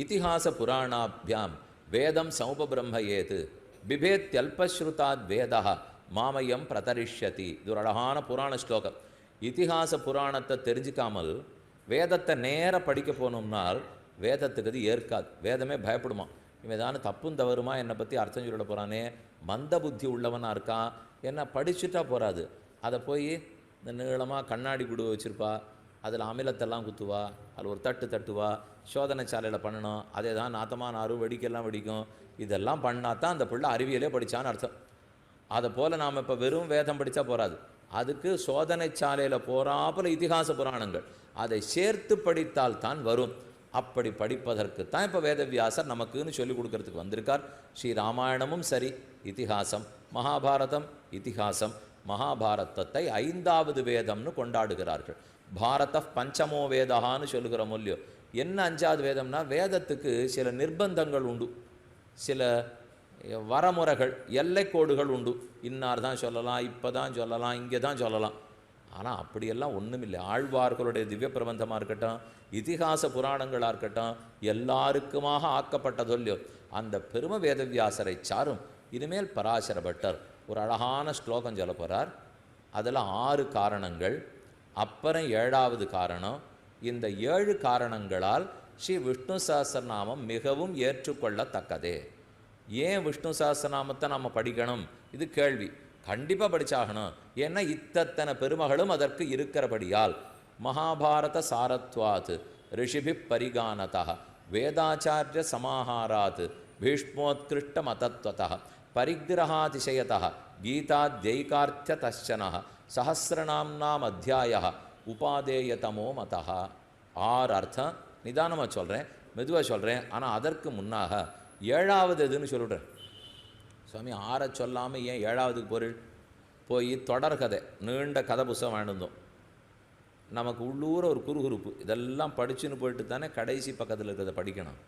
இத்திஹாச புராணாபியாம் வேதம் சமுபபிரம்மயேது பிபேத்யல்பஸ்ருதாத் வேதா மாமயம் பிரதரிஷ்யதி. இது ஒரு அழகான புராண ஸ்லோகம். இத்திஹாச புராணத்தை தெரிஞ்சுக்காமல் வேதத்தை நேராக படிக்க போனோம்னால் வேதத்துக்கு அது ஏற்காது. வேதமே பயப்படுமா? இவன் ஏதானு தப்பும் தவறுமா என்னை பற்றி அர்த்தம் சொல்லிட போகிறானே மந்த புத்தி உள்ளவனாக இருக்கான் என்ன படிச்சுட்டா போகாது அதை போய் இந்த நீளமாக கண்ணாடி குடு வச்சுருப்பா. அதில் அமிலத்தெல்லாம் குத்துவா அதில் ஒரு தட்டு தட்டுவா சோதனை சாலையில் பண்ணணும். அதே தான் நாத்தமாக நாறு வெடிக்கெல்லாம் வெடிக்கும். இதெல்லாம் பண்ணால் தான் அந்த பிள்ளை அறிவியலே படித்தான்னு அர்த்தம். அதை போல் நாம் இப்போ வெறும் வேதம் படித்தா போகாது அதுக்கு சோதனை சாலையில் போகிறாப்புல இதிகாச புராணங்கள். அதை சேர்த்து படித்தால் தான் வரும். அப்படி படிப்பதற்கு தான் இப்போ வேதவியாசர் நமக்குன்னு சொல்லிக் கொடுக்கறதுக்கு வந்திருக்கார். ஸ்ரீ ராமாயணமும் சரி இதிகாசம் மகாபாரதம் இதிகாசம் மகாபாரதத்தை ஐந்தாவது வேதம்னு கொண்டாடுகிறார்கள். பாரத பஞ்சமோ வேதகான்னு சொல்லுகிற மூல்யோ என்ன அஞ்சாவது வேதம்னா வேதத்துக்கு சில நிர்பந்தங்கள் உண்டு. சில வரமுறைகள் எல்லைக்கோடுகள் உண்டு. இன்னார் தான் சொல்லலாம் இப்போ தான் சொல்லலாம் இங்கே தான் சொல்லலாம். ஆனால் அப்படியெல்லாம் ஒன்றுமில்லை ஆழ்வார்களுடைய திவ்ய பிரபந்தமாக இருக்கட்டும் இதிகாச புராணங்களாக இருக்கட்டும் எல்லாருக்குமாக ஆக்கப்பட்டதொல்லியோ அந்த பெரும வேதவியாசரை சாரும் இனிமேல் பராசர பட்டர் ஒரு அழகான ஸ்லோகம் சொல்ல போகிறார் அதில் ஆறு காரணங்கள். அப்புறம் ஏழாவது காரணம் இந்த ஏழு காரணங்களால் ஸ்ரீ விஷ்ணு சஹஸ்ரநாமம் மிகவும் ஏற்றுக்கொள்ளத்தக்கதே. ஏன் விஷ்ணு சஹஸ்ரநாமத்தை நம்ம படிக்கணும்? இது கேள்வி. கண்டிப்பாக படித்தாகணும் ஏன்னா இத்தத்தனை பெருமகளும் அதற்கு இருக்கிறபடியால். மகாபாரத சாரத்வாத் ரிஷிபி பரிகானதா வேதாச்சாரிய சமாஹாராத் பீஷ்மோத்கிருஷ்ட மதத்வத பரிகிரகாதிசயத கீதாத்யைகார்த்தியதச்சன சஹசிரநாம்னாம் அத்தியாய உபாதேயதமோ மதா ஆறு அர்த்தம். நிதானமாக சொல்கிறேன் மெதுவாக சொல்கிறேன் ஆனால் அதற்கு முன்னாக ஏழாவது எதுன்னு சொல்லிடுறேன் சுவாமி ஆறை சொல்லாமல் ஏன் ஏழாவதுக்கு பொருள் போய் தொடர் கதை நீண்ட கதை புஸ்தகம் வாழ்ந்தோம் நமக்கு உள்ளூர ஒரு குறுகுறுப்பு. இதெல்லாம் படிச்சுன்னு போயிட்டு தானே கடைசி பக்கத்தில் இருக்கிறத படிக்கணும்.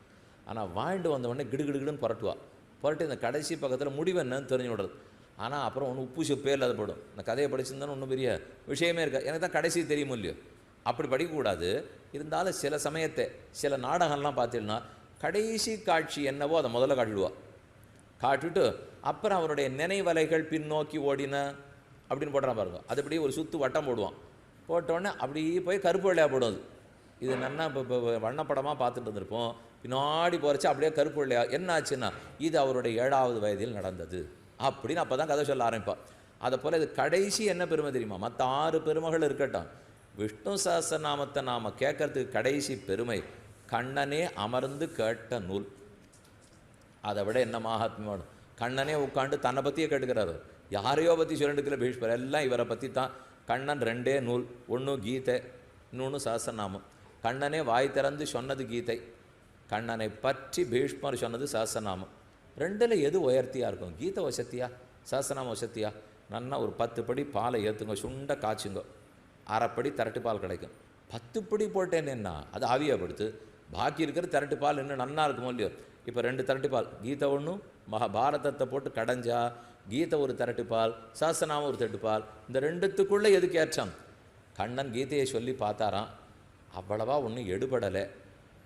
ஆனால் வாழ்ந்து வந்தவொடனே உடனே கிடுகிடுகிடுன்னு புரட்டுவா. புரட்டு இந்த கடைசி பக்கத்தில் முடிவு என்னன்னு தெரிஞ்சு விடுறது ஆனால் அப்புறம் ஒன்று உப்பு பேரில் அது படும். இந்த கதையை படிச்சிருந்தாலும் ஒன்றும் பெரிய விஷயமே இருக்கா எனக்கு தான் கடைசி தெரியுமோ இல்லையோ? அப்படி படிக்கக்கூடாது. இருந்தாலும் சில சமயத்தை சில நாடகம்லாம் பார்த்தீங்கன்னா கடைசி காட்சி என்னவோ அதை முதல்ல காட்டிடுவா. காட்டிட்டு அப்புறம் அவருடைய நினைவலைகள் பின்னோக்கி ஓடின அப்படின்னு போடுறான் பாருங்க. அது அப்படியே ஒரு சுற்று வட்டம் போடுவான். போட்டோடனே அப்படியே போய் கருப்பு வெள்ளையாக போடும் அது. இது நல்லா இப்போ இப்போ வண்ணப்படமாக பார்த்துட்டு இருந்திருப்போம். பின்னாடி போகிறச்சு அப்படியே கருப்பு வெள்ளையா? என்ன ஆச்சுன்னா இது அவருடைய ஏழாவது வயதில் நடந்தது. அப்படின்னு அப்போ தான் கதை சொல்ல ஆரம்பிப்பான் அதை போல் இது கடைசி என்ன பெருமை தெரியுமா? மற்ற ஆறு பெருமைகள் இருக்கட்டும். விஷ்ணு சஹஸ்ரநாமத்தை நாம் கேட்கறதுக்கு கடைசி பெருமை கண்ணனே அமர்ந்து கேட்ட நூல். அதை விட என்ன மகாத்மியம் வேணும் கண்ணனே உட்காந்து தன்னை பற்றியே கேட்டுக்கிறாரு. யாரையோ பற்றி சொல்லிட்டுக்கிற பீஷ்மர். எல்லாம் இவரை பற்றி தான் கண்ணன் ரெண்டே நூல் ஒன்று கீதை இன்னொன்று சஹஸ்ரநாமம் கண்ணனே வாய் திறந்து சொன்னது கீதை. கண்ணனை பற்றி பீஷ்மர் சொன்னது சஹஸ்ரநாமம் ரெண்டில் எது உயர்த்தியாக இருக்கும்? கீதை வசத்தியா? சாசனாம வசத்தியா? நல்லா ஒரு பத்து படி பாலை ஏற்றுங்க சுண்ட காய்ச்சுங்க. அரைப்படி திரட்டு பால் கிடைக்கும். பத்து படி போட்டேன்னா அது ஆவியப்படுத்து பாக்கி இருக்கிற திரட்டு பால் இன்னும் நன்னா இருக்குமோ இல்லையோ? இப்போ ரெண்டு திரட்டு பால். கீதை ஒன்றும் மகாபாரதத்தை போட்டு கடைஞ்சா கீதை ஒரு திரட்டு பால் சாசனாம ஒரு திரட்டு பால். இந்த ரெண்டுத்துக்குள்ளே எதுக்கு ஏற்றம்? கண்ணன் கீதையை சொல்லி பார்த்தாராம். அவ்வளவா ஒன்றும் எடுபடலை.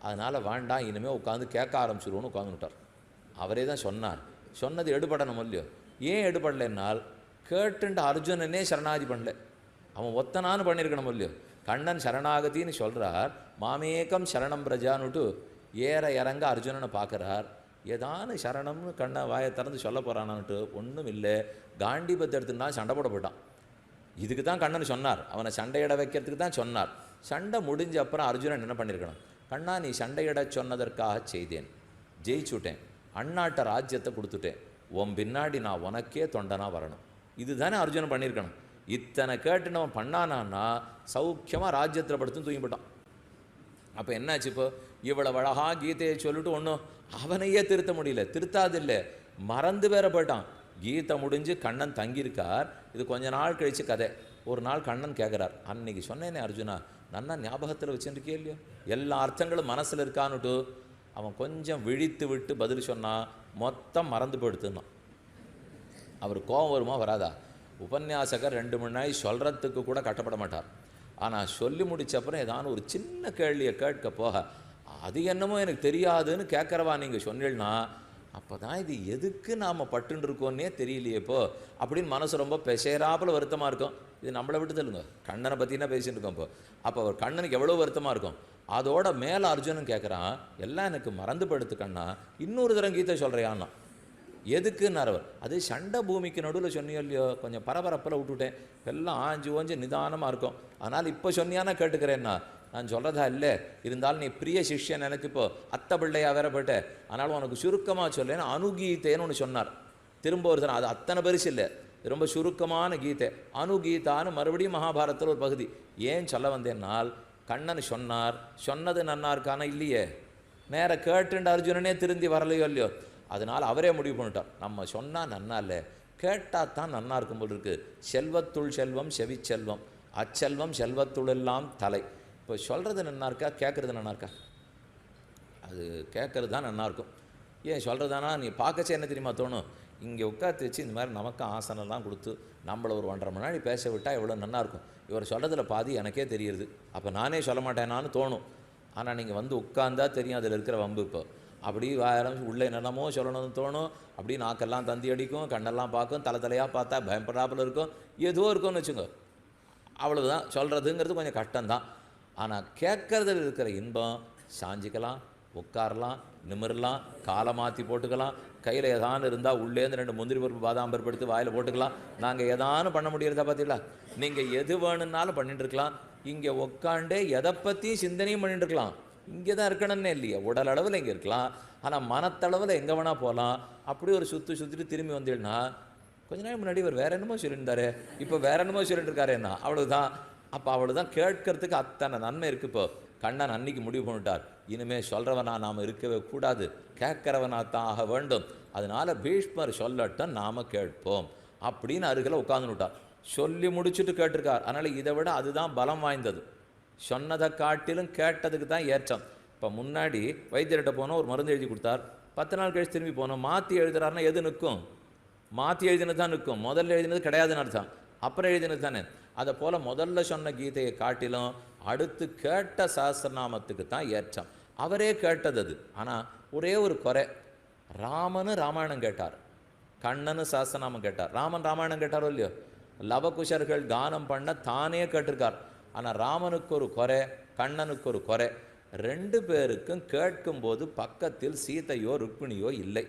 அதனால் வேண்டாம் இனிமேல் உட்காந்து கேட்க ஆரம்பிச்சிருவோன்னு உட்காந்துட்டார் அவரே தான் சொன்னார். சொன்னது எடுபடணும் இல்லையோ? ஏன் எடுபடலைன்னால் கேட்டுண்ட அர்ஜுனனே சரணாதி பண்ணல அவன் ஒத்தனான்னு பண்ணியிருக்கணும் இல்லையோ? கண்ணன் சரணாகதின்னு சொல்கிறார் மாமேகம் சரணம் பிரஜான்னுட்டு ஏற இறங்க அர்ஜுனனை பார்க்குறார். ஏதானு சரணம்னு கண்ணை வாயை திறந்து சொல்ல போகிறானான்ட்டு ஒன்றும் இல்லை. காண்டிபத்தை எடுத்துன்னா சண்டை போட போட்டான் இதுக்கு தான் கண்ணன் சொன்னார். அவனை சண்டையிட வைக்கிறதுக்கு தான் சொன்னார். சண்டை முடிஞ்ச அப்புறம் அர்ஜுனன் என்ன பண்ணியிருக்கணும் கண்ணா நீ சண்டையிட சொன்னதற்காக செய்தேன். ஜெயிச்சுட்டேன். அண்ணாட்ட ராஜ்யத்தை கொடுத்துட்டேன். உன் பின்னாடி நான் உனக்கே தொண்டனா வரணும். இதுதானே அர்ஜுனன் பண்ணியிருக்கணும். இத்தனை கேட்டுனவன் பண்ணானான்னா சௌக்கியமாக ராஜ்யத்தில் படுத்துன்னு தூங்கிவிட்டான் அப்போ என்னாச்சு இப்போ? இவ்வளவு அழகா கீதையை சொல்லிட்டு ஒன்றும் அவனையே திருத்த முடியல. திருத்தாதில்லை. மறந்து வேற போயிட்டான். கீதை முடிஞ்சு கண்ணன் தங்கியிருக்கார். இது கொஞ்ச நாள் கழிச்சு கதை. ஒரு நாள் கண்ணன் கேட்குறார் அன்னைக்கு சொன்னேனே அர்ஜுனா நன்னா ஞாபகத்தில் வச்சுருக்கே இல்லையோ? எல்லா அர்த்தங்களும் மனசில் இருக்கான்னுட்டு அவன் கொஞ்சம் விழித்து விட்டு பதில் சொன்னான் மொத்தம் மறந்து போயிடுத்துனான் அவர் கோபம் வருமா வராதா? உபன்யாசகர் ரெண்டு மணி நாள் சொல்கிறதுக்கு கூட கட்டப்பட மாட்டார். ஆனால் சொல்லி முடிச்சப்புறம் ஏதான ஒரு சின்ன கேள்வியை கேட்க போக அது என்னமோ எனக்கு தெரியாதுன்னு கேட்குறவா நீங்கள் சொன்னீங்கன்னா அப்போ தான் இது எதுக்கு நாம் பட்டுருக்கோன்னே தெரியலையே இப்போ அப்படின்னு மனசு ரொம்ப பெசேராப்பில் வருத்தமாக இருக்கும். இது நம்மளை விட்டு தள்ளுங்க. கண்ணனை பற்றினா பேசிகிட்டு இருக்கோம் இப்போ? அப்போ அவர் கண்ணனுக்கு எவ்வளோ வருத்தமாக இருக்கும்? அதோட மேலே அர்ஜுனன் கேட்குறான் எல்லாம் எனக்கு மறந்து படுத்து கண்ணா இன்னொரு தரம் கீதை சொல்கிறையான்னா எதுக்குன்னார் அவர் அது சண்டை பூமிக்கு நடுவில் சொன்னியோ இல்லையோ கொஞ்சம் பரபரப்பில் விட்டுட்டேன். எல்லாம் ஆஞ்சு ஓஞ்சு நிதானமாக இருக்கும். அதனால் இப்போ சொன்னியானா கேட்டுக்கிறேன்னா நான் சொல்கிறதா இல்லை. இருந்தாலும் நீ பிரிய சிஷ்யன் எனக்கு இப்போ அத்தை பிள்ளையாக வேறப்பட்ட ஆனாலும் அதனால் உனக்கு சுருக்கமாக சொல்லேன்னு அணுகீத்தேன்னு ஒன்று சொன்னார். திரும்ப ஒருத்தன் அது அத்தனை பரிசு இல்லை. ரொம்ப சுருக்கமான கீதை. அணுகீதான்னு மறுபடியும் மகாபாரத்தில் ஒரு பகுதி. ஏன் சொல்ல வந்தேன்னால் கண்ணன் சொன்னார் சொன்னது நன்னா இருக்கானா இல்லையே? நேர கேட்டுண்டு அர்ஜுனனே திருந்தி வரலையோ இல்லையோ? அதனால் அவரே முடிவு பண்ணிட்டார். நம்ம சொன்னால் நன்னா இல்லை. கேட்டால் தான் நன்னா இருக்கும் போல் இருக்குது செல்வத்துள் செல்வம் செவிச்செல்வம். அச்செல்வம் செல்வத்துளெல்லாம் தலை. இப்போ சொல்கிறது நல்லா இருக்கா? கேட்குறது நல்லா இருக்கா? அது கேட்குறது தான் நல்லாயிருக்கும் ஏன் சொல்கிறதானா நீ பார்க்கச்சே என்ன தெரியுமா தோணும்? இங்கே உட்காந்து வச்சு இந்த மாதிரி நமக்கு ஆசனம்லாம் கொடுத்து நம்மளை ஒரு ஒன்றரை மணி நேரம் பேச விட்டால் எவ்வளோ நல்லாயிருக்கும் இவர் சொல்கிறதுல பாதி எனக்கே தெரியுது. அப்போ நானே சொல்ல மாட்டேனான்னு தோணும். ஆனால் நீங்கள் வந்து உட்காந்தா தெரியும் அதில் இருக்கிற வம்பு இப்போ. அப்படி வாரம் உள்ளே என்னென்னமோ சொல்லணும்னு தோணும். அப்படி நாக்கெல்லாம் தந்தி அடிக்கும் கண்ணெல்லாம் பார்க்கும் தலை தலையாக பார்த்தா பயப்படாப்புல இருக்கும். ஏதோ இருக்கும்னு வச்சுங்க அவ்வளோதான் சொல்கிறதுங்கிறது கொஞ்சம் கஷ்டம்தான். ஆனால் கேட்கறதில் இருக்கிற இன்பம் சாஞ்சிக்கலாம் உட்காரலாம் நிமிரலாம் காலை மாற்றி போட்டுக்கலாம் கையில் ஏதானு இருந்தால் உள்ளேருந்து ரெண்டு முந்திரி பருப்பு பாதாம் பருப்பு எடுத்து வாயில் போட்டுக்கலாம். நாங்கள் ஏதானு பண்ண முடியறதா பார்த்தீங்களா நீங்கள் எது வேணும்னாலும் பண்ணிட்டுருக்கலாம் இங்கே உட்காண்டே எதை பற்றியும் சிந்தனையும் பண்ணிட்டுருக்கலாம் இங்கே தான் இருக்கணும்னே இல்லையா. உடல் அளவில் இங்கே இருக்கலாம். ஆனால் மனத்தளவில் எங்கே வேணால் போகலாம் அப்படி ஒரு சுற்றி சுற்றிட்டு திரும்பி வந்தீங்கன்னா கொஞ்ச நாள் முன்னாடி இவர் வேற என்னமோ சொல்லியிருந்தாரு. இப்போ வேற என்னமோ சொல்லிட்டு இருக்காரு என்ன அப்போ அப்போ அவ்வளவுதான் கேட்கறதுக்கு அத்தனை நன்மை இருக்குது இப்போ. கண்ணன் அன்னைக்கு முடிவு பண்ணிட்டார். இனிமேல் சொல்கிறவனா நாம் இருக்கவே கூடாது. கேட்குறவனா தான் ஆக வேண்டும். அதனால பீஷ்மர் சொல்லட்டும் நாம் கேட்போம். அப்படின்னு அருகில் உட்கார்ந்து விட்டார். சொல்லி முடிச்சுட்டு கேட்டிருக்கார். அதனால் இதை விட அதுதான் பலம் வாய்ந்தது. சொன்னதை காட்டிலும் கேட்டதுக்கு தான் ஏற்றம். இப்போ முன்னாடி வைத்தியர்கிட்ட போனோம் ஒரு மருந்து எழுதி கொடுத்தார். பத்து நாள் கழிச்சு திரும்பி போனோம். மாற்றி எழுதுறாருன்னா எது நிற்கும்? மாற்றி எழுதினது தான் நிற்கும். முதல்ல எழுதினது கிடையாதுன்னு அர்த்தம். அப்புறம் எழுதினது தானே? அதை போல் முதல்ல சொன்ன கீதையை காட்டிலும் அடுத்து கேட்ட சஹஸ்ரநாமத்துக்கு தான் ஏற்றம். அவரே கேட்டது அது. ஆனால் ஒரே ஒரு குறை. ராமனு ராமாயணம் கேட்டார். கண்ணனு சஹஸ்ரநாமம் கேட்டார். ராமன் ராமாயணம் கேட்டாரோ இல்லையோ? லவகுஷர்கள் கானம் பண்ண தானே கேட்டிருக்கார். ஆனால் ராமனுக்கு ஒரு குறை கண்ணனுக்கு ஒரு குறை. ரெண்டு பேருக்கும் கேட்கும்போது பக்கத்தில் சீதையோ ருக்மிணியோ இல்லை.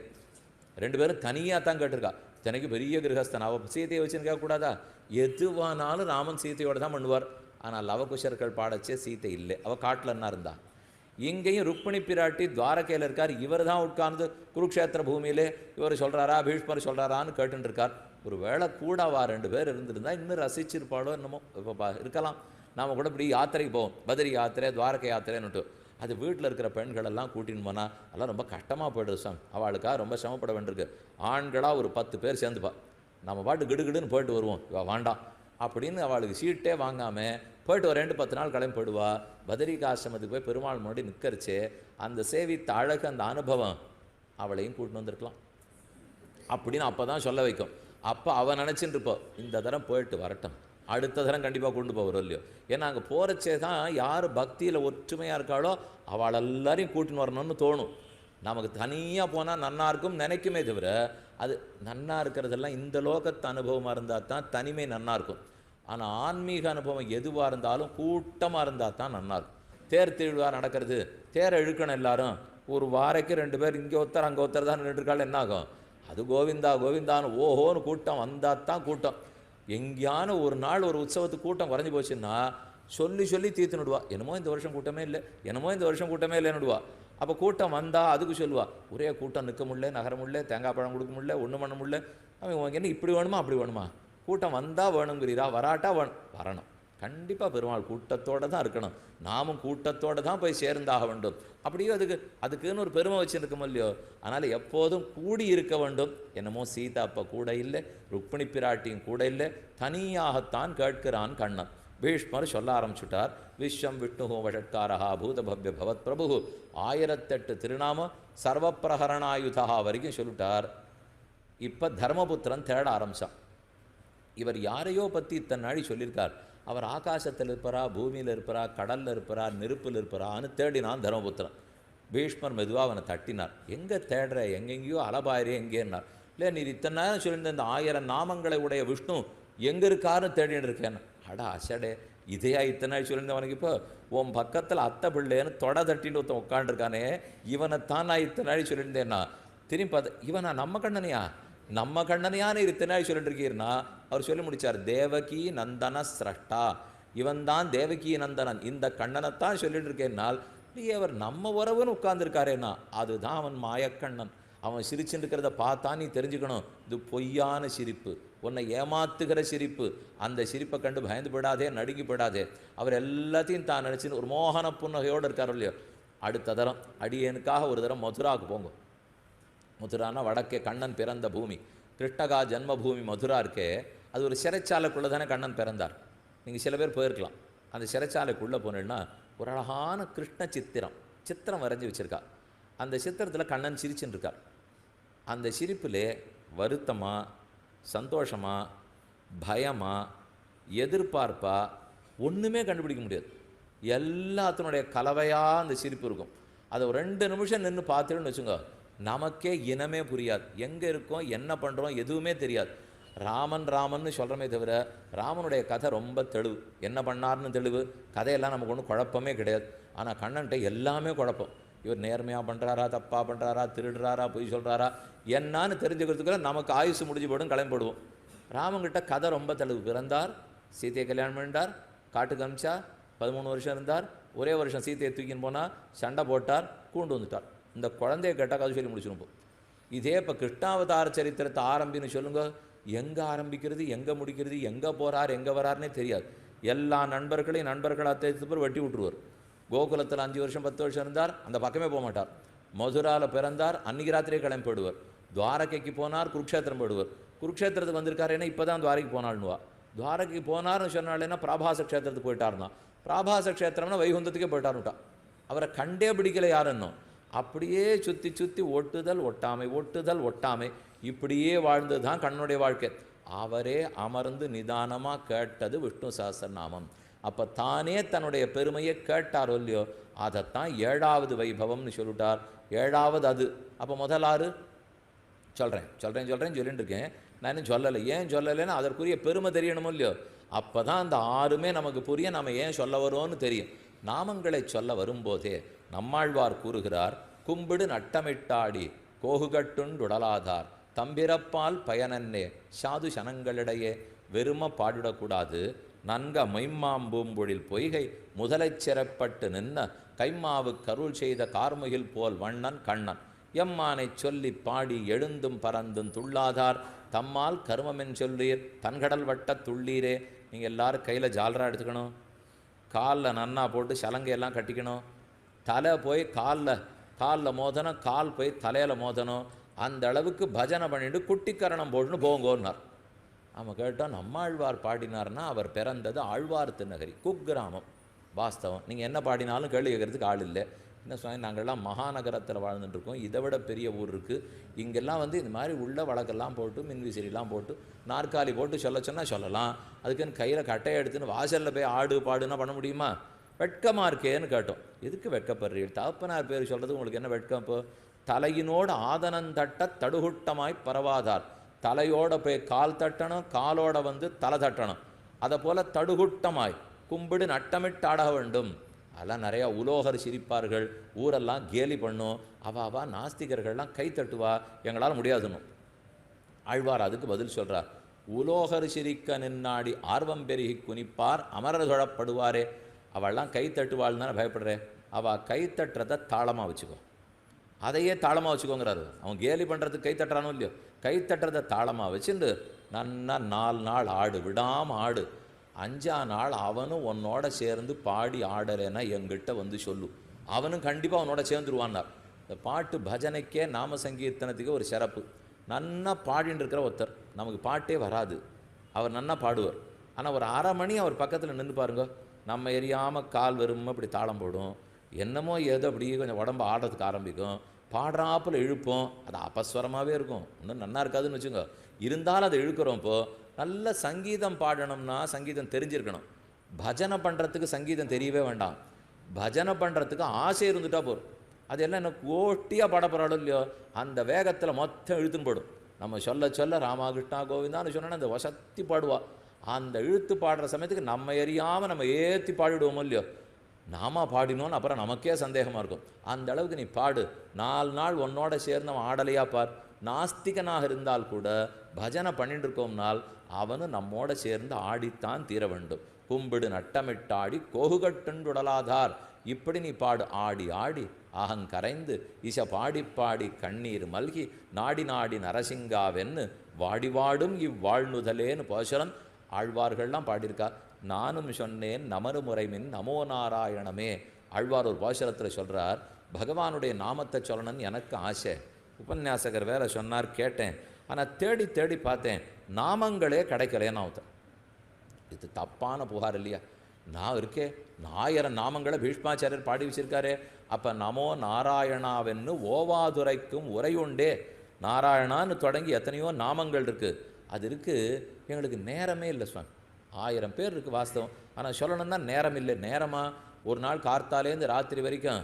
ரெண்டு பேரும் தனியாக தான் கேட்டிருக்கா. தினைக்கு பெரிய கிரகஸ்தன். அவ சீதையை வச்சுன்னு கேட்கக்கூடாதா எதுவானாலும் ராமன் சீதையோட தான் பண்ணுவார். ஆனால் லவகுஷர்கள் பாடச்சே சீதை இல்லை. அவள் காட்டில் என்ன இருந்தா. இங்கேயும் ருக்மிணி பிராட்டி துவாரகையில் இருக்கார். இவர் தான் உட்கார்ந்து குருக்ஷேத்திர பூமியிலே இவர் சொல்கிறாரா பீஷ்மர் சொல்கிறாரான்னு கேட்டுட்டு இருக்கார் ஒரு வேளை கூடவா ரெண்டு பேர் இருந்திருந்தா இன்னும் ரசிச்சிருப்பாளோ என்னமோ இப்போ பா- இருக்கலாம். நாம் கூட இப்படி யாத்திரைக்கு போவோம். பதிரி யாத்திரை துவாரகை யாத்திரைன்னுட்டு. அது வீட்டில் இருக்கிற பெண்கள் எல்லாம் கூட்டின்னு போனால் அதெல்லாம் ரொம்ப கஷ்டமாக போயிடுது சாமி. அவளுக்காக ரொம்ப சிரமப்பட வேண்டியிருக்கு. ஆண்களாக ஒரு பத்து பேர் சேர்ந்துப்பா. நம்ம பாட்டு கிடுகிடுன்னு போயிட்டு வருவோம். இவ வேண்டாம் அப்படின்னு அவளுக்கு சீட்டே வாங்காமல் போயிட்டு ஒரு ரெண்டு பத்து நாள் கிளம்பி போயிடுவா. பதரிகா ஆசிரமத்துக்கு போய் பெருமாள் முன்னாடி நிற்கரிச்சு அந்த சேவித்த அழகு அந்த அனுபவம் அவளையும் கூட்டின்னு வந்திருக்கலாம். அப்படின்னு அப்போ தான் சொல்ல வைக்கும். அப்போ அவன் நினச்சின்னு இருப்போம் இந்த தரம் போயிட்டு வரட்டும். அடுத்த தரம் கண்டிப்பாக கொண்டு போகிறோம் இல்லையோ. ஏன்னா அங்கே போகிறச்சே தான் யார் பக்தியில் ஒற்றுமையாக இருக்காளோ அவள் எல்லாரையும் கூட்டின்னு வரணும்னு தோணும். நமக்கு தனியாக போனால் நன்னா இருக்கும் நினைக்குமே தவிர அது நன்னாக இருக்கிறதெல்லாம் இந்த லோகத்து அனுபவமாக இருந்தால் தான் தனிமை நன்னாக இருக்கும். ஆனால் ஆன்மீக அனுபவம் எதுவாக இருந்தாலும் கூட்டமாக இருந்தால் தான் நன்னா இருக்கும். தேர் திருவிழா நடக்கிறது தேரை இழுக்கணும் எல்லாரும். ஒரு வாரைக்கு ரெண்டு பேர் இங்கே ஒருத்தர் அங்கே ஒருத்தர் தான் நின்றுருக்காள் என்ன ஆகும்? அது கோவிந்தா கோவிந்தான்னு ஓஹோன்னு கூட்டம் வந்தால் தான் கூட்டம். எங்கேயான ஒரு நாள் ஒரு உற்சவத்துக்கு கூட்டம் குறைஞ்சி போச்சுன்னா சொல்லி சொல்லி தீர்த்துனுடுவா என்னமோ இந்த வருஷம் கூட்டமே இல்லை என்னமோ இந்த வருஷம் கூட்டமே இல்லைன்னுடுவா அப்போ கூட்டம் வந்தால் அதுக்கு சொல்லுவா ஒரே கூட்டம் நிற்க முடியல நகர முடியல தேங்காய் பழம் கொடுக்க முடியல ஒன்றும் பண்ண முடியல. அவன் உனக்கு என்ன இப்படி வேணுமா அப்படி வேணுமா? கூட்டம் வந்தால் வேணுங்கிறீரா வராட்டா வேணும் வரணும். கண்டிப்பாக பெருமாள் கூட்டத்தோட தான் இருக்கணும். நாமும் கூட்டத்தோட தான் போய் சேர்ந்தாக வேண்டும். அப்படியோ அதுக்கு அதுக்குன்னு ஒரு பெருமை வச்சுருக்கோம் இல்லையோ? அதனால் எப்போதும் கூடி இருக்க வேண்டும். என்னமோ சீதா அப்போ கூட இல்லை ருக்மிணி பிராட்டியும் கூட இல்லை தனியாகத்தான் கேட்கிறான் கண்ணன். பீஷ்மர் சொல்ல ஆரம்பிச்சுட்டார். விஸ்வம் விஷ்ணு வஷட்காரஹா பூதபவ்ய பவத் பிரபு ஆயிரத்தெட்டு திருநாம சர்வப்பிரகரணாயுதா வரைக்கும் சொல்லிட்டார். இப்போ தர்மபுத்திரன் தேட ஆரம்பித்தான் இவர் யாரையோ பற்றி இத்தனை நாளி சொல்லியிருக்கார். அவர் ஆகாசத்தில் இருப்பாரா பூமியில் இருப்பாரா கடலில் இருப்பாரா நெருப்பில் இருப்பாரான்னு தேடினான் தர்மபுத்திரன். பீஷ்மர் மெதுவாக அவனை தட்டினார். எங்கே தேடுற? எங்கெங்கேயோ அலபாயிரே எங்கேன்னார். இல்லை நீ இத்தனை நேரம் சொல்லியிருந்த இந்த ஆயிரம் நாமங்களை உடைய விஷ்ணு எங்கே இருக்காருன்னு தேடிட்டு இருக்கேன்னு. அடா அசடே இதையா இத்தனை நாள் சொல்லியிருந்தவனுக்கு இப்போ? உன் பக்கத்தில் அத்தை பிள்ளைன்னு தொட தட்டின்னு ஒருத்தன் உட்காந்துருக்கானே இவனைத்தான் நான் இத்தனை நாள் சொல்லியிருந்தேன்னா? திரும்பி பார்த்து இவனா நம்ம கண்ணனையா? நம்ம கண்ணனையான்னு இத்தனை நாள் சொல்லிட்டு இருக்கீர்னா அவர் சொல்லி முடிச்சார் தேவகி நந்தன சிரஷ்டா. இவன் தான் தேவகி நந்தனன். இந்த கண்ணனைத்தான் சொல்லிட்டு இருக்கேன்னால் நீ அவர் நம்ம உறவுன்னு உட்கார்ந்துருக்காரேனா அதுதான் அவன் மாயக்கண்ணன். அவன் சிரிச்சுருக்கிறத இருக்கிறத பார்த்தா நீ தெரிஞ்சுக்கணும். இது பொய்யான சிரிப்பு. உன்னை ஏமாத்துகிற சிரிப்பு. அந்த சிரிப்பை கண்டு பயந்து போயிடாதே நடுங்கி போடாதே அவர் எல்லாத்தையும் தான் நினச்சின்னு ஒரு மோகன புன்னகையோடு இருக்கார் இல்லையோ? அடுத்த தரம் அடியனுக்காக ஒரு தரம் மதுராவுக்கு போங்க. மதுரானா வடக்கே கண்ணன் பிறந்த பூமி. கிருஷ்ணகா ஜன்மபூமி மதுரா இருக்கே அது ஒரு சிறைச்சாலைக்குள்ளே தானே கண்ணன் பிறந்தார். நீங்கள் சில பேர் போயிருக்கலாம். அந்த சிறைச்சாலைக்குள்ளே போனேன்னா ஒரு அழகான கிருஷ்ண சித்திரம். சித்திரம் வரைஞ்சி வச்சிருக்கா. அந்த சித்திரத்தில் கண்ணன் சிரிச்சுன்னு இருக்கார் அந்த சிரிப்பிலே வருத்தமா சந்தோஷமா பயமா எதிர்பார்ப்பா ஒன்றுமே கண்டுபிடிக்க முடியாது. எல்லாத்தினுடைய கலவையாக அந்த சிரிப்பு இருக்கும். அதை ஒரு ரெண்டு நிமிஷம் நின்று பார்த்துருன்னு வச்சுங்க நமக்கே இனமே புரியாது. எங்கே இருக்கோம் என்ன பண்ணுறோம் எதுவுமே தெரியாது. ராமன் ராமன்னு சொல்கிறோமே தவிர ராமனுடைய கதை ரொம்ப தெளிவு. என்ன பண்ணார்னு தெளிவு. கதையெல்லாம் நமக்கு ஒன்றும் குழப்பமே கிடையாது. ஆனால் கண்ணன்ட்ட எல்லாமே குழப்பம். இவர் நேர்மையாக பண்ணுறாரா தப்பாக பண்ணுறாரா திருடுறாரா பொய் சொல்கிறாரா என்னான்னு தெரிஞ்சுக்கிறதுக்குள்ள நமக்கு ஆயுசு முடிஞ்சு போடும் கிளம்பிடுவோம் ராமங்கிட்ட கதை ரொம்ப தெளிவு. பிறந்தார் சீதையை கல்யாணம் பண்ணிட்டார் காட்டுக்கு அமிச்சா பதிமூணு வருஷம் இருந்தார் ஒரே வருஷம் சீதையை தூக்கின்னு போனால் சண்டை போட்டார் கூண்டு வந்துட்டார். இந்த குழந்தைய கேட்டால் கதை சொல்லி முடிச்சிடும் இதே இப்போ கிருஷ்ணாவதார சரித்திரத்தை ஆரம்பின்னு சொல்லுங்கள் எங்கே ஆரம்பிக்கிறது எங்கே முடிக்கிறது எங்கே போகிறார் எங்கே வராருன்னே தெரியாது. எல்லா நண்பர்களையும் நண்பர்களாக தேர்த்து பேர் வெட்டி விட்டுருவார். கோகுலத்தில் அஞ்சு வருஷம் பத்து வருஷம் இருந்தார். அந்த பக்கமே போக மாட்டார் மதுராவில் பிறந்தார். அன்னைக்கு ராத்திரியே கிளம்பி போயிடுவார் துவாரகைக்கு போனார் குருக்ஷேத்திரம் போயிடுவார் குருக்ஷேத்திரத்துக்கு வந்திருக்காரு ஏன்னா இப்போ தான் துவாரைக்கு போனாள்னுவா. துவாரகைக்கு போனார்னு சொன்னாலேன்னா பிராபாச க்ஷேத்திரத்துக்கு போயிட்டாருனா பிராபாச க்ஷேத்திரம்னா வைகுந்தத்துக்கே போயிட்டாருட்டா அவரை கண்டே பிடிக்கல யாருன்னும். அப்படியே சுற்றி சுற்றி ஒட்டுதல் ஒட்டாமை ஒட்டுதல் ஒட்டாமை. இப்படியே வாழ்ந்தது தான் கண்ணுடைய வாழ்க்கை. அவரே அமர்ந்து நிதானமாக கேட்டது விஷ்ணு நாமம் அப்போ தானே தன்னுடைய பெருமையை கேட்டாரோ இல்லையோ? அதைத்தான் ஏழாவது வைபவம்னு சொல்லிட்டார். ஏழாவது அது. அப்போ முதலாறு? சொல்கிறேன் சொல்கிறேன் சொல்கிறேன் சொல்லிட்டு இருக்கேன். நான் இன்னும் சொல்லலை. ஏன் சொல்லலைன்னா அதற்குரிய பெருமை தெரியணுமோ இல்லையோ? அப்போ தான் அந்த ஆறுமே நமக்கு புரிய நம்ம ஏன் சொல்ல வரோன்னு தெரியும். நாமங்களை சொல்ல வரும்போதே நம்மாழ்வார் கூறுகிறார் கும்பிடு நட்டமிட்டாடி கோகுகட்டுண்டுடலாதார் தம்பிறப்பால் பயனன்னே சாது சனங்களிடையே வெறும பாடிடக்கூடாது நன்க மைம்மாம்பூம்பொழில் பொய்கை முதலைச் சிறப்பட்டு நின்ன கைம்மாவு கருள் செய்த கார்முகில் போல் வண்ணன் கண்ணன். எம்மானைச் சொல்லி பாடி எழுந்தும் பறந்தும் துள்ளாதார். தம்மால் கருமமென் சொல்லீர் தன்கடல் வட்டத் துள்ளீரே. நீங்கள் எல்லாரும் கையில் ஜால்ரா எடுத்துக்கணும். காலில் நன்னா போட்டு சலங்கையெல்லாம் கட்டிக்கணும். தலை போய் காலில் காலில் மோதணும் கால் போய் தலையில் மோதணும். அந்த அளவுக்கு பஜனை பண்ணிட்டு குட்டிக்கரணம் போட்டுன்னு போங்கோன்னார். நம்ம கேட்டோம் நம்மாழ்வார் பாடினார்னா அவர் பிறந்தது ஆழ்வார் திருநகரி குக்கிராமம். வாஸ்தவம். நீங்கள் என்ன பாடினாலும் கேள்வி கேட்கறதுக்கு ஆள் இல்லை. என்ன சொன்னால் நாங்கள்லாம் மகாநகரத்தில் வாழ்ந்துட்டுருக்கோம். இதை விட பெரிய ஊர் இருக்குது இங்கெல்லாம் வந்து இந்த மாதிரி உள்ள வழக்கெல்லாம் போட்டு மின்விசிறிலாம் போட்டு நாற்காலி போட்டு சொல்ல சொன்னால் சொல்லலாம். அதுக்குன்னு கையில் கட்டையை எடுத்துன்னு வாசலில் போய் ஆடு பாடுன்னா பண்ண முடியுமா? வெட்கமாக இருக்கேன்னு கேட்டோம். எதுக்கு வெட்கப்படுறீர்கள்? தகப்பனார் பேர் சொல்கிறது உங்களுக்கு என்ன வெட்கம் இப்போ? தலையினோடு ஆதனந்தட்ட தடுகுட்டமாய் பரவாதார். தலையோட போய் கால் தட்டணும் காலோட வந்து தலை தட்டணும். அதை போல் தடுகுட்டமாய் கும்பிடு நட்டமிட்டாட வேண்டும். அதெல்லாம் நிறையா உலோகர் சிரிப்பார்கள். ஊரெல்லாம் கேலி பண்ணும். அவ அவா நாஸ்திகர்கள்லாம் கை தட்டுவா எங்களால் முடியாதுன்னு ஆழ்வார் அதுக்கு பதில் சொல்கிறார் உலோகர் சிரிக்க நின்னாடி ஆர்வம் பெருகி குனிப்பார் அமரர் தொழப்படுவாரே அவள்லாம் கை தட்டுவாள்னு தானே பயப்படுறேன் அவள் கை தட்டுறதை தாளமாக வச்சுக்கோ அதையே தாளமாக வச்சுக்கோங்கிறாரு. அவன் கேலி பண்ணுறதுக்கு கை தட்டுறானோ இல்லையோ? கை தட்டுறதை தாளமாக வச்சுட்டு நன்னா நாலு நாள் ஆடு விடாமல் ஆடு. அஞ்சா நாள் அவனும் உன்னோட சேர்ந்து பாடி ஆடலைன்னா எங்கிட்ட வந்து சொல்லு. அவனும் கண்டிப்பாக அவனோட சேர்ந்துருவான்னார். இந்த பாட்டு பஜனைக்கே நாம சங்கீர்த்தனத்துக்கு ஒரு சிறப்பு. நன்னா பாடின்னு இருக்கிற ஒருத்தர் நமக்கு பாட்டே வராது. அவர் நன்னா பாடுவார். ஆனால் ஒரு அரை மணி அவர் பக்கத்தில் நின்று பாருங்க. நம்ம எரியாமல் கால் வெறும் அப்படி தாளம் போடும். என்னமோ ஏதோ அப்படியே கொஞ்சம் உடம்பு ஆடுறதுக்கு ஆரம்பிக்கும். பாடுறாப்பில் இழுப்போம். அது அபஸ்வரமாகவே இருக்கும். இன்னும் நல்லா இருக்காதுன்னு வச்சுக்கோங்க இருந்தாலும் அதை இழுக்கிறோம் இப்போ நல்ல சங்கீதம் பாடணும்னா சங்கீதம் தெரிஞ்சிருக்கணும். பஜனை பண்ணுறதுக்கு சங்கீதம் தெரியவே வேண்டாம். பஜனை பண்ணுறதுக்கு ஆசை இருந்துட்டா போதும். அதெல்லாம் என்ன கோட்டியாக பாட போகிறாலும் இல்லையோ அந்த வேகத்தில் மொத்தம் இழுத்துன்னு போடும் நம்ம சொல்ல சொல்ல ராமாகிருஷ்ணா கோவிந்தான்னு சொன்னோன்னா அந்த வசத்தி பாடுவா. அந்த இழுத்து பாடுற சமயத்துக்கு நம்ம எரியாமல் நம்ம ஏற்றி பாடிடுவோமோ இல்லையோ நாம பாடினோன்னு அப்புறம் நமக்கே சந்தேகமாக இருக்கும். அந்த அளவுக்கு நீ பாடு. நாலு நாள் உன்னோட சேர்ந்து அவன் ஆடலையா பார். நாஸ்திகனாக இருந்தால் கூட பஜனை பண்ணிட்டு இருக்கோம்னால் அவனும் நம்மோட சேர்ந்து ஆடித்தான் தீர வேண்டும். கும்பிடு நட்டமிட்டாடி கோகுகட்டுண்டுடலாதார் இப்படி நீ பாடு. ஆடி ஆடி அகங்கரைந்து இச பாடி பாடி கண்ணீர் மல்கி நாடி நாடி நரசிங்காவென்னு வாடி வாடும் இவ்வாழ்நுதலேன்னு போஷரன் ஆழ்வார்கள்லாம் பாடியிருக்கார். நானும் சொன்னேன் நமரு முறைமின் நமோ நாராயணமே ஆழ்வார் ஒரு பாசுரத்தில் பகவானுடைய நாமத்தை சொல்லணும்னு எனக்கு ஆசை. உபன்யாசகர் வேற சொன்னார் கேட்டேன். ஆனால் தேடி தேடி பார்த்தேன் நாமங்களே கிடைக்கலேன்னு அவத்த இது தப்பான புகார் இல்லையா? நான் இருக்கே ஆயிரம் நாமங்களை பீஷ்மாச்சாரியர் பாடி வச்சிருக்காரு. அப்போ நமோ நாராயணாவென்னு ஓவாதுரைக்கும் உரையுண்டே நாராயணான்னு தொடங்கி எத்தனையோ நாமங்கள் இருக்குது அது இருக்குது எங்களுக்கு நேரமே இல்லை சுவாமி. ஆயிரம் பேர் இருக்குது வாஸ்தவம். ஆனால் சொல்லணும்னா நேரம் இல்லை. நேரமாக ஒரு நாள் கார்த்தாலேருந்து ராத்திரி வரைக்கும்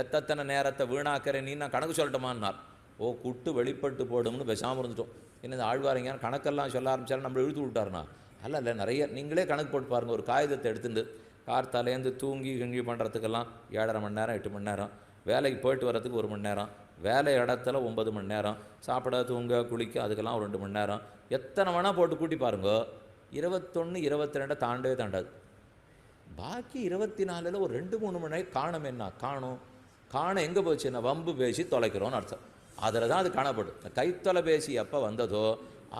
எத்தனை நேரத்தை வீணாக்கிறேன் நீ நான் கணக்கு சொல்லட்டுமான்னார். ஓ குட்டு வெளிப்பட்டு போடும்னு பேசாமல் இருந்துட்டோம். என்ன இந்த கணக்கெல்லாம் சொல்ல ஆரம்பிச்சாலும் நம்மளை இழுத்து விட்டாருனா அல்ல இல்லை நிறைய நீங்களே கணக்கு போட்டு பாருங்கள் ஒரு காகிதத்தை எடுத்துட்டு கார்த்தாலேருந்து தூங்கி கிங்கி பண்ணுறதுக்கெல்லாம் ஏழரை மணி நேரம் எட்டு மணி நேரம். வேலைக்கு போயிட்டு வர்றதுக்கு ஒரு மணி நேரம். வேலை இடத்துல ஒம்பது மணி நேரம். சாப்பிட தூங்க குளிக்க அதுக்கெல்லாம் ஒரு ரெண்டு மணி நேரம். எத்தனை வேணால் போட்டு கூட்டி பாருங்க. இருபத்தொன்று இருபத்தி ரெண்டை தாண்டவே தாண்டாது. பாக்கி இருபத்தி நாலில் ஒரு ரெண்டு மூணு மணி நேரம் காணும் என்ன? காணும். காண எங்கே போச்சுன்னா வம்பு பேசி தொலைக்கிறோன்னு அர்த்தம். அதில் தான் அது காணப்படும். இந்த கைத்தொலைபேசி எப்போ வந்ததோ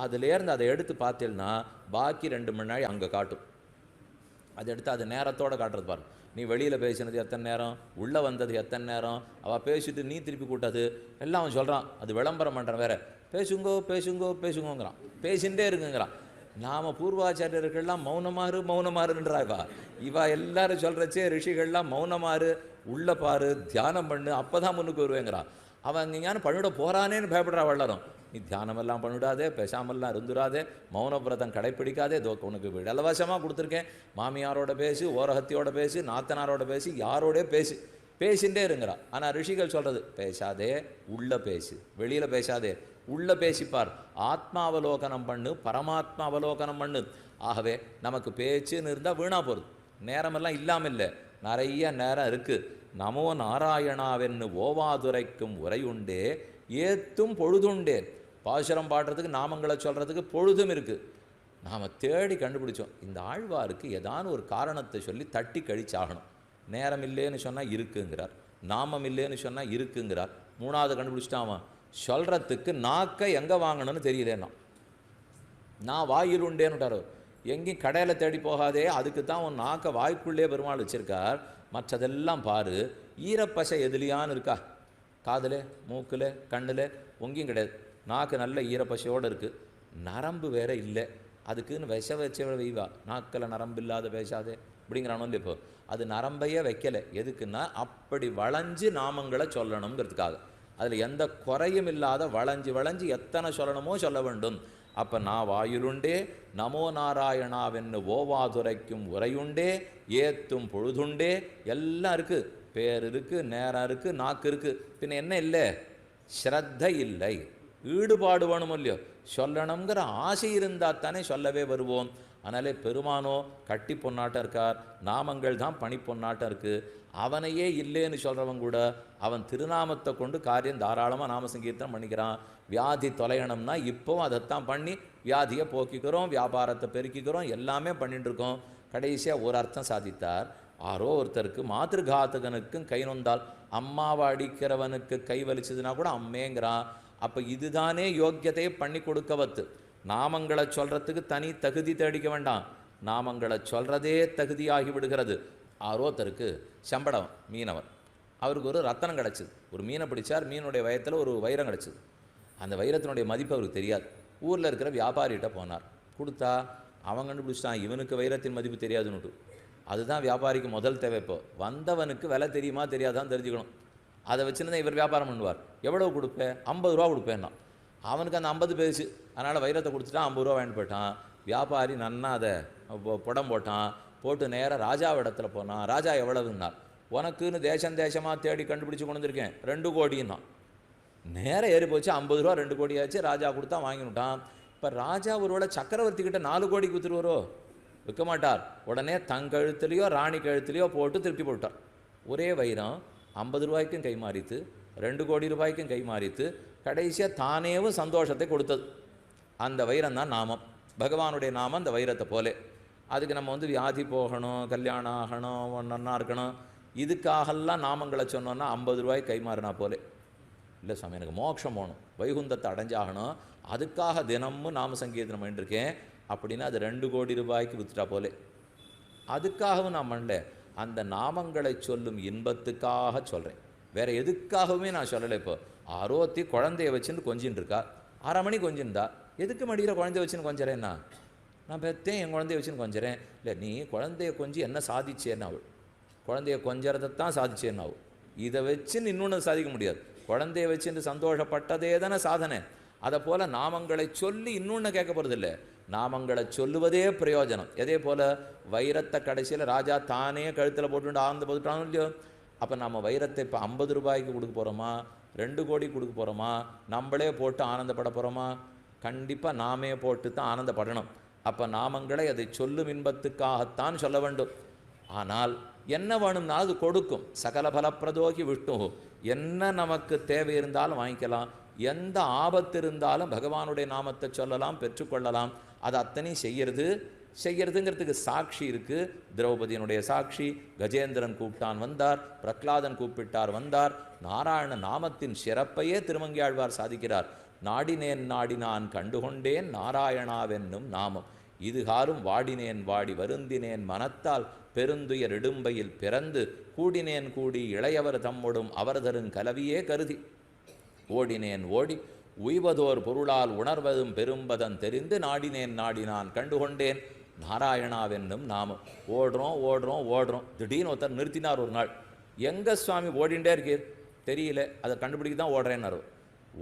அதுலேருந்து அதை எடுத்து பார்த்தீங்கன்னா பாக்கி ரெண்டு மணி நேரம் அங்கே காட்டும். அதை எடுத்து அது நேரத்தோட காட்டுறது பாரு நீ வெளியில் பேசினது எத்தனை நேரம்? உள்ளே வந்தது எத்தனை நேரம்? அவள் பேசிட்டு நீ திருப்பி கூட்டாது? எல்லாம் அவன் சொல்கிறான் அது விளம்பரம் பண்ணுறான் வேற. பேசுங்கோ பேசுங்கோ பேசுங்கோங்கிறான். பேசிகிட்டே இருக்குங்கிறான் நாம பூர்வாச்சாரியர்கள்லாம் மௌனமாறு மௌனமாறுன்றா இவா இவா எல்லாரும் சொல்கிறச்சே ரிஷிகள்லாம் மௌனமாறு உள்ள பாரு தியானம் பண்ணு அப்போ தான் முன்னுக்கு வருவேங்கிறான் அவன் அங்கே ஞானம் பண்ணிவிட போகிறானேன்னு பயப்படுறா வளரும் நீ தியானமெல்லாம் பண்ணிவிடாதே பேசாமல்லாம் இருந்துடாதே மௌன விரதம் கடைப்பிடிக்காதே தோ உனக்கு இலவசமாக கொடுத்துருக்கேன். மாமியாரோட பேசு ஓரகத்தியோட பேசு நாத்தனாரோட பேசி யாரோடய பேசு. பேசிகிட்டே இருங்கிறான். ஆனால் ரிஷிகள் சொல்கிறது பேசாதே உள்ள பேசு. வெளியில் பேசாதே. உள்ள பேசிப்பார் ஆத்மாவலோகனம் பண்ணு பரமாத்மா அவலோகனம் பண்ணு. ஆகவே நமக்கு பேச்சுன்னு இருந்தால் வீணா போகிறது நேரமெல்லாம் இல்லாமல் இல்லை நிறைய நேரம் இருக்குது நமோ நாராயணாவென்னு ஓவாதுரைக்கும் உரையுண்டே ஏத்தும் பொழுதுண்டே பாசுரம் பாடுறதுக்கு நாமங்களை சொல்கிறதுக்கு பொழுதும் இருக்குது நாம் தேடி கண்டுபிடிச்சோம். இந்த ஆழ்வாருக்கு ஏதான ஒரு காரணத்தை சொல்லி தட்டி கழிச்சாகணும். நேரம் இல்லைன்னு சொன்னால் இருக்குங்கிறார். நாமம் இல்லைன்னு சொன்னால் இருக்குங்கிறார். மூணாவது கண்டுபிடிச்சிட்டான் சொல்கிறதுக்கு நாக்கை எங்கே வாங்கணும்னு தெரியலேன்னா. நான் வாயில் உண்டேன்னுட்டார் எங்கேயும் கடையில் தேடி போகாதே அதுக்கு தான் உன் நாக்கை வாய்க்குள்ளே பெருமாள் வச்சுருக்கார். மற்றதெல்லாம் பாரு. ஈரப்பசை எதுலையான்னு இருக்கா? காதில் மூக்கில் கண்ணில் ஒங்கியும் கிடையாது. நாக்கு நல்ல ஈரப்பசையோடு இருக்குது நரம்பு வேற இல்லை. அதுக்குன்னு விஷ வச்ச வைவா. நாக்கில் நரம்பு இல்லாத பேசாதே. அப்படிங்கிறானோ இல்லை இப்போ அது நரம்பையே வைக்கலை. எதுக்குன்னா அப்படி வளைஞ்சு நாமங்களை சொல்லணுங்கிறதுக்காக அதில் எந்த குறையும் இல்லாத வளைஞ்சு வளைஞ்சு எத்தனை சொல்லணுமோ சொல்ல வேண்டும். அப்போ நான் வாயிலுண்டே நமோ நாராயணாவென்னு ஓவாதுரைக்கும் உரையுண்டே ஏத்தும் பொழுதுண்டே எல்லாம் இருக்குது பேர் இருக்குது நேரம் இருக்குது நாக்கு இருக்குது பின்ன என்ன இல்லை? ஸ்ரத்த இல்லை. ஈடுபாடு வேணும் இல்லையோ? சொல்லணுங்கிற ஆசை இருந்தால் தானே சொல்லவே வருவோம். அதனாலே பெருமானோ கட்டி பொன்னாட்டம் இருக்கார் நாமங்கள் தான் பனி பொன்னாட்டம் இருக்குது அவனையே இல்லைன்னு சொல்கிறவன் கூட அவன் திருநாமத்தை கொண்டு காரியம் தாராளமாக நாம சங்கீர்த்தனம் பண்ணிக்கிறான். வியாதி தொலையணும்னா இப்போவும் அதைத்தான் பண்ணி வியாதியை போக்கிக்கிறோம் வியாபாரத்தை பெருக்கிக்கிறோம் எல்லாமே பண்ணிட்டுருக்கோம். கடைசியாக ஒரு அர்த்தம் சாதித்தார். ஆரோ ஒருத்தருக்கு மாத்திருகாத்தகனுக்கும் கை நொந்தால் அம்மாவை அடிக்கிறவனுக்கு கை வலிச்சதுன்னா கூட அம்மேங்கிறான். அப்போ இதுதானே யோக்கியத்தையே பண்ணி கொடுக்கவத்து நாமங்களை சொல்கிறதுக்கு தனி தகுதி தேடிக்க வேண்டாம். நாமங்களை சொல்கிறதே தகுதியாகி விடுகிறது. ஆரோத்தருக்கு செம்படம் மீனவர். அவருக்கு ஒரு ரத்தனம் கிடச்சிது. ஒரு மீனை பிடிச்சார். மீனுடைய வயத்தில் ஒரு வைரம் கிடச்சிது. அந்த வைரத்தினுடைய மதிப்பு அவருக்கு தெரியாது. ஊரில் இருக்கிற வியாபாரிகிட்ட போனார். கொடுத்தா அவன் கண்டுபிடிச்சிட்டான். இவனுக்கு வைரத்தின் மதிப்பு தெரியாதுன்னுட்டு. அதுதான் வியாபாரிக்கு முதல் தேவை இப்போ. வந்தவனுக்கு விலை தெரியுமா தெரியாதான்னு தெரிஞ்சுக்கணும். அதை வச்சுன்னு தான் இவர் வியாபாரம் பண்ணுவார். எவ்வளோ கொடுப்பேன்? ஐம்பது ரூபா கொடுப்பேன்னா. அவனுக்கு அந்த ஐம்பது பேசு. அதனால் வைரத்தை கொடுத்துட்டான் ஐம்பது ரூபா வாங்கிட்டு போயிட்டான். வியாபாரி நன்னா அதை புடம் போட்டான். போட்டு நேராக ராஜா இடத்துல போனான். ராஜா எவ்வளவுன்னார் உனக்குன்னு தேசம் தேசமாக தேடி கண்டுபிடிச்சி கொண்டு வந்திருக்கேன். ரெண்டு கோடின்னா நேரம் ஏறி போச்சு ஐம்பது ரூபா ரெண்டு கோடி ஆச்சு. ராஜா கொடுத்தா வாங்கிவிட்டான் இப்போ ராஜா ஒருவேளை சக்கரவர்த்தி கிட்ட நாலு கோடிக்கு வித்துருவாரோ? விற்க மாட்டார். உடனே தங்கழுத்துலேயோ ராணி கழுத்துலையோ போட்டு திருப்பி போட்டார். ஒரே வைரம் ஐம்பது ரூபாய்க்கும் கை மாறித்து ரெண்டு கோடி ரூபாய்க்கும் கை மாறித்து கடைசியாக தானேவும் சந்தோஷத்தை கொடுத்தது. அந்த வைரம் தான் நாமம். பகவானுடைய நாமம் அந்த வைரத்தை போலே. அதுக்கு நம்ம வந்து வியாதி போகணும் கல்யாணம் ஆகணும் நன்னா இருக்கணும். இதுக்காகலாம் நாமங்களை சொன்னோன்னா ஐம்பது ரூபாய் கை மாறினா போலே. இல்லை சாமி எனக்கு மோட்சம் போகணும். வைகுந்தத்தை அடைஞ்சாகணும். அதுக்காக தினமும் நாம சங்கீர்த்தனம் பண்ணிட்டுருக்கேன் அப்படின்னா அது ரெண்டு கோடி ரூபாய்க்கு விற்றுட்டா போலே. அதுக்காகவும் நான் பண்ணல. அந்த நாமங்களை சொல்லும் இன்பத்துக்காக சொல்கிறேன் வேறு எதுக்காகவுமே நான் சொல்லலை இப்போ. ஆரோத்தி குழந்தைய வச்சுன்னு கொஞ்சின்னு இருக்கா அரை மணி கொஞ்சிருந்தா எதுக்கு மடியில் குழந்தைய வச்சுன்னு கொஞ்சறேன்னா நான் பெத்தேன் என் குழந்தைய வச்சுன்னு கொஞ்சறேன். இல்லை நீ குழந்தைய கொஞ்சி என்ன சாதிச்சேன்னு அவள். குழந்தைய கொஞ்சறதைத்தான் சாதிச்சேன்னு அவள். இதை வச்சுன்னு இன்னொன்று சாதிக்க முடியாது. குழந்தைய வச்சுன்னு சந்தோஷப்பட்டதே தானே சாதனை. அதை போல் நாமங்களை சொல்லி இன்னொன்று கேட்க போகிறதில்ல நாமங்களை சொல்லுவதே பிரயோஜனம். இதே போல் வைரத்தை கடைசியில் ராஜா தானே கழுத்தில் போட்டு ஆழ்ந்து போட்டுட்டானோ இல்லையோ? அப்போ நம்ம வைரத்தை இப்போ ஐம்பது ரூபாய்க்கு கொடுக்க போகிறோமா ரெண்டு கோடி கொடுக்க போகிறோமா நம்மளே போட்டு ஆனந்தப்பட போகிறோமா கண்டிப்பாக நாமே போட்டு தான் ஆனந்தப்படணும். அப்போ நாமங்களை அதை சொல்லும் இன்பத்துக்காகத்தான் சொல்ல வேண்டும். ஆனால் என்ன வேணும்னா அது கொடுக்கும். சகல பலப்பிரதோகி விஷ்ணு என்ன நமக்கு தேவை இருந்தாலும் வாங்கிக்கலாம். எந்த ஆபத்து இருந்தாலும் பகவானுடைய நாமத்தை சொல்லலாம் பெற்றுக்கொள்ளலாம். அது அத்தனையும் செய்கிறது செய்கிறதுங்கிறதுக்கு சாட்சி இருக்கு. திரௌபதியினுடைய சாட்சி கஜேந்திரன் கூப்பிட்டான் வந்தார் பிரகலாதன் கூப்பிட்டார் வந்தார் நாராயண நாமத்தின் சிறப்பையே திருமங்கியாழ்வார் சாதிக்கிறார். நாடினேன் நாடினான் கண்டுகொண்டேன் நாராயணாவென்னும் நாமம். இதுகாரும் வாடினேன் வாடி வருந்தினேன் மனத்தால் பெருந்துயர் இடும்பையில் பிறந்து கூடினேன் கூடி இளையவர் தம்மொடும் அவர்தரும் கலவியே கருதி. ஓடினேன் ஓடி உய்வதோர் பொருளால் உணர்வதும் பெரும்பதன் தெரிந்து நாடினேன் நாடினான் கண்டுகொண்டேன் நாராயணாவென்னும் நாமம் ஓடுறோம் ஓடுறோம் ஓடுறோம். திடீர்னு ஒருத்தர் நிறுத்தினார் ஒரு நாள். எங்கே சுவாமி ஓடிண்டே இருக்கீர்? தெரியல. அதை கண்டுபிடிக்க தான் ஓடுறேன்னாரு.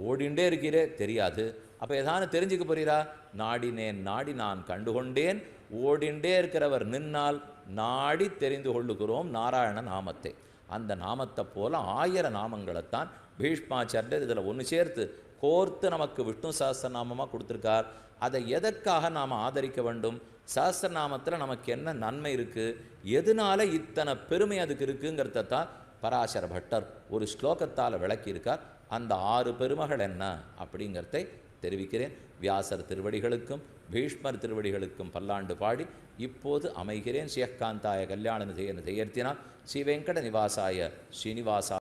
ஓடிண்டே இருக்கீரே? தெரியாது. அப்போ ஏதானு தெரிஞ்சுக்க போறீரா? நாடினேன் நாடி நான் கண்டுகொண்டேன். ஓடிண்டே இருக்கிறவர் நின்னால் நாடி தெரிந்து கொள்ளுகிறோம் நாராயண நாமத்தை. அந்த நாமத்தை போல ஆயிர நாமங்களைத்தான் பீஷ்மாச்சாரியர் இதில் ஒன்று சேர்த்து கோர்த்து நமக்கு விஷ்ணு நாமமாக கொடுத்துருக்கார். அதை எதற்காக நாம் ஆதரிக்க வேண்டும்? சாஸ்திரநாமத்தில் நமக்கு என்ன நன்மை இருக்குது எதனால இத்தனை பெருமை அதுக்கு இருக்குங்கிறத தான் பராசர பட்டர் ஒரு ஸ்லோகத்தால் விளக்கியிருக்கார். அந்த ஆறு பெருமைகள் என்ன அப்படிங்கிறதை தெரிவிக்கிறேன். வியாசர் திருவடிகளுக்கும் பீஷ்மர் திருவடிகளுக்கும் பல்லாண்டு பாடி இப்போது அமைகிறேன். ஸ்ரீயக்காந்தாய கல்யாண நிதையன ஜெயர்த்தினா ஸ்ரீ வெங்கட நிவாசாய ஸ்ரீனிவாசா